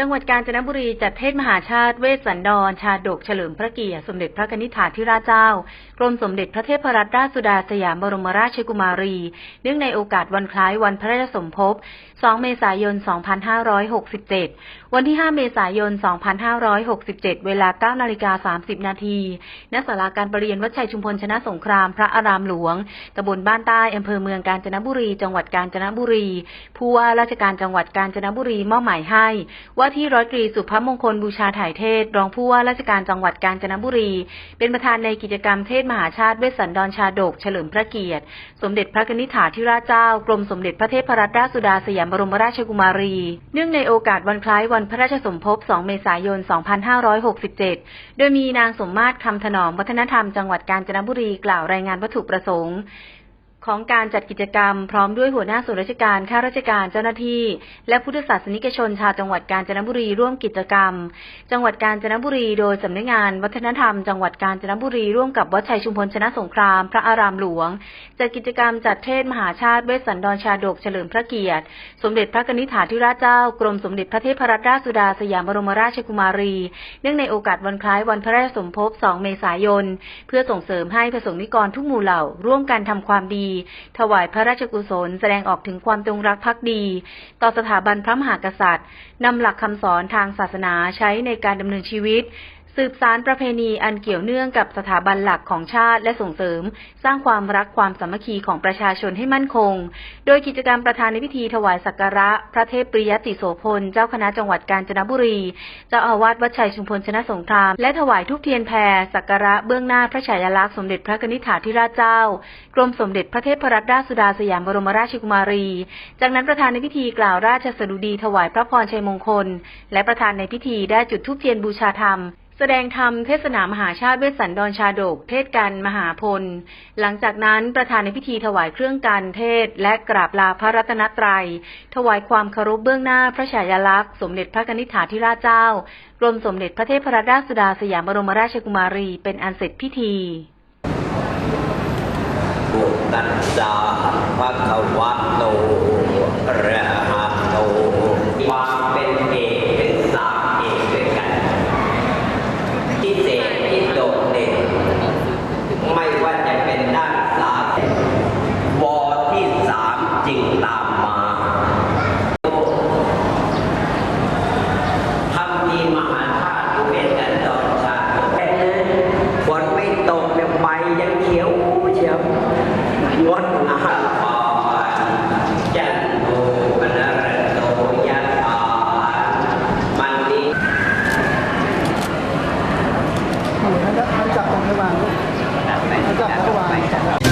จังหวัดกาญจนบุรีจัดเทศมหาชาติเวสสันดร ชาดกเฉลิมพระเกียรติสมเด็จพระนิธิถาธิราชเจ้า กรมสมเด็จพระเทพรัตนราชสุดาสยามบรมราชกุมารี เนื่องในโอกาสวันคล้ายวันพระราชสมภพ 2 เมษายน 2567 วันที่ 5 เมษายน 2567 เวลา 9 นาฬิกา 30 นาทีณศาลาการประเรียนวัดชัยชุมพลชนะสงครามพระอารามหลวง ตำบลบ้านใต้อำเภอเมืองกาญจนบุรี จังหวัดกาญจนบุรี ผู้ว่าราชการจังหวัดกาญจนบุรีมอบหมายให้ ว่าที่ร้อยตรีสุภมงคลบูชาถ่ายเทศ รองผู้ว่าราชการจังหวัดกาญจนบุรี เป็นประธานในกิจกรรมเทศมหาชาติเวสสันดรชาดกเฉลิมพระเกียรติ สมเด็จพระนิธิถาธิราชเจ้ากรมสมเด็จพระเทพรัตนราชสุดาสยามบรมราชกุมารี เนื่องในโอกาสวันคล้ายวันพระราชสมภพ 2 เมษายน 2567 โดยมีนางสมมาตรคำถนอมวัฒนธรรมจังหวัดกาญจนบุรีกล่าวรายงานวัตถุประสงค์ ของการจัดกิจกรรม พร้อมด้วยหัวหน้าส่วนราชการข้าราชการเจ้าหน้าที่ และพุทธศาสนิกชนชาวจังหวัดกาญจนบุรีร่วมกิจกรรม จังหวัดกาญจนบุรีโดยสำนักงาน วัฒนธรรม จังหวัดกาญจนบุรีร่วมกับวัดชัยชุมพลชนะสงคราม พระอารามหลวงจัดกิจกรรมจัดเทศมหาชาติเวสสันดรชาดกเฉลิมพระเกียรติ สมเด็จพระนิธิถาธิราชเจ้ากรมสมเด็จพระเทพรัตนราชสุดาสยามบรมราชกุมารี เนื่องในโอกาสวันคล้ายวันพระราชสมภพ 2 เมษายน เพื่อส่งเสริมให้ประสงค์นิกรทุกหมู่เหล่าร่วมกันทำความดีถวายพระราชกุศล แสดงออกถึงความจงรักภักดี ต่อสถาบันพระมหากษัตริย์นำหลักคำสอนทางศาสนาใช้ในการดำเนินชีวิต สืบสารประเพณีอันเกี่ยวเนื่องกับสถาบันหลักของชาติและส่งเสริม สร้างความรักความสามัคคีของประชาชนให้มั่นคง โดยกิจกรรมประธานในพิธีถวายสักการะ พระเทพปริยติโสพล เจ้าคณะจังหวัดกาญจนบุรี เจ้าอาวาสวัดชัยชุมพลชนะสงคราม และถวายทุกเทียนแพรสักการะเบื้องหน้าพระฉายาลักษณ์สมเด็จพระนิธิถาธิราชเจ้า กรมสมเด็จพระเทพรัตนราชสุดาสยามบรมราชกุมารี จากนั้นประธานในพิธีกล่าวราชสดุดีถวายพระพรชัยมงคล และประธานในพิธีได้จุดธูปเทียนบูชาธรรม แสดงธรรมเทศนามหาชาติเวสสันดรชาดก เทศกันมหาพล หลังจากนั้นประธานในพิธีถวายเครื่องการเทศ และกราบลาพระรัตนตรัย ถวายความเคารพเบื้องหน้าพระฉายาลักษณ์ สมเด็จพระนิธิถาธิราชเจ้า กรมสมเด็จพระเทพรัตนราชสุดาสยามบรมราชกุมารีเป็นอันเสร็จพิธีบุตัสสะภะคะวะโตระ ไปกัน